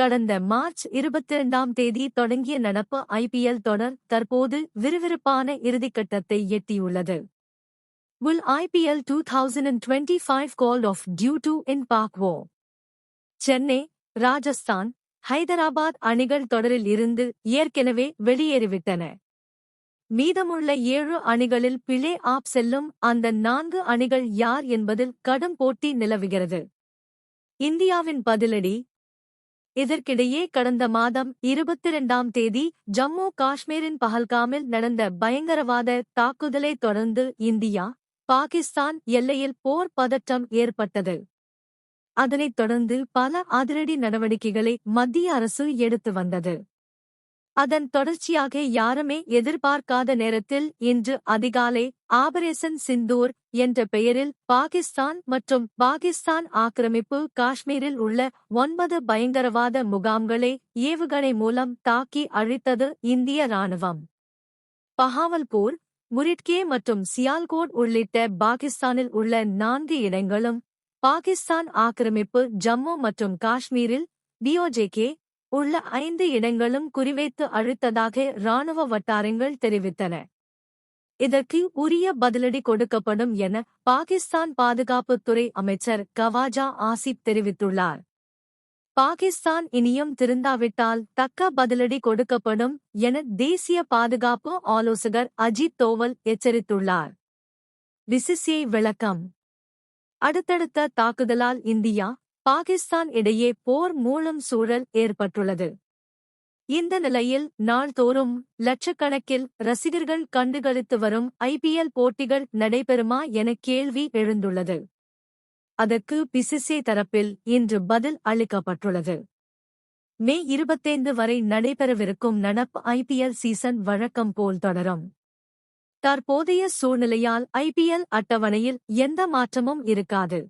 கடந்த மார்ச் இருபத்தி இரண்டாம் தேதி தொடங்கிய நடப்பு ஐபிஎல் தொடர் தற்போது விறுவிறுப்பான இறுதிக்கட்டத்தை எட்டியுள்ளது. Will IPL two thousand and twenty five called off due to in Pak war Chennai Rajasthan Hyderabad அணிகள் தொடரில் இருந்து ஏற்கனவே வெளியேறிவிட்டன. மீதமுள்ள ஏழு அணிகளில் பிளே ஆப் செல்லும் அந்த நான்கு அணிகள் யார் என்பதில் கடும் போட்டி நிலவுகிறது. இந்தியாவின் பதிலடி இதற்கிடையே கடந்த மாதம் இருபத்தி ரெண்டாம் தேதி ஜம்மு காஷ்மீரின் பஹல்காமில் நடந்த பயங்கரவாத தாக்குதலைத் தொடர்ந்து இந்தியா பாகிஸ்தான் எல்லையில் போர் பதற்றம் ஏற்பட்டது. அதனைத் தொடர்ந்து பல அதிரடி நடவடிக்கைகளை மத்திய அரசு எடுத்து வந்தது. அதன் தொடர்ச்சியாக யாருமே எதிர்பார்க்காத நேரத்தில் இன்று அதிகாலை ஆபரேஷன் சிந்தூர் என்ற பெயரில் பாகிஸ்தான் மற்றும் பாகிஸ்தான் ஆக்கிரமிப்பு காஷ்மீரில் உள்ள ஒன்பது பயங்கரவாத முகாம்களை ஏவுகணை மூலம் தாக்கி அழித்தது இந்திய ராணுவம் பஹாவல்பூர் முரிட்கே மற்றும் சியால்கோட் உள்ளிட்ட பாகிஸ்தானில் உள்ள நான்கு இடங்களும் பாகிஸ்தான் ஆக்கிரமிப்பு ஜம்மு மற்றும் காஷ்மீரில் டியோஜேகே உள்ள ஐந்து இடங்களும் குறிவைத்து அழித்ததாக ராணுவ வட்டாரங்கள் தெரிவித்தன. இதற்கு உரிய பதிலடி கொடுக்கப்படும் என பாகிஸ்தான் பாதுகாப்புத்துறை அமைச்சர் கவாஜா ஆசிப் தெரிவித்துள்ளார். பாகிஸ்தான் இனியும் திருந்தாவிட்டால் தக்க பதிலடி கொடுக்கப்படும் என தேசிய பாதுகாப்பு ஆலோசகர் அஜித் தோவல் எச்சரித்துள்ளார். விசிசிஐ விளக்கம். அடுத்தடுத்த தாக்குதலால் இந்தியா பாகிஸ்தான் இடையே போர் மூலம் சூழல் ஏற்பட்டுள்ளது. இந்த நிலையில் நாள்தோறும் லட்சக்கணக்கில் ரசிகர்கள் கண்டுகளித்து வரும் ஐபிஎல் போட்டிகள் நடைபெறுமா என கேள்வி எழுந்துள்ளது. அதற்கு பிசிசி தரப்பில் இன்று பதில் அளிக்கப்பட்டுள்ளது. மே இருபத்தைந்து வரை நடைபெறவிருக்கும் நடப்பு ஐபிஎல் சீசன் வழக்கம் போல் தொடரும். தற்போதைய சூழ்நிலையால் ஐபிஎல் அட்டவணையில் எந்த மாற்றமும் இருக்காது.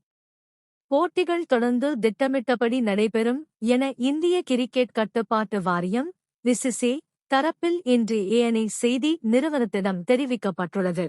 போட்டிகள் தொடர்ந்து திட்டமிட்டபடி நடைபெறும் என இந்திய கிரிக்கெட் கட்டுப்பாட்டு வாரியம் விசிசே தரப்பில் இன்று ஏஎன்ஐ செய்தி நிறுவனத்திடம் தெரிவிக்கப்பட்டுள்ளது.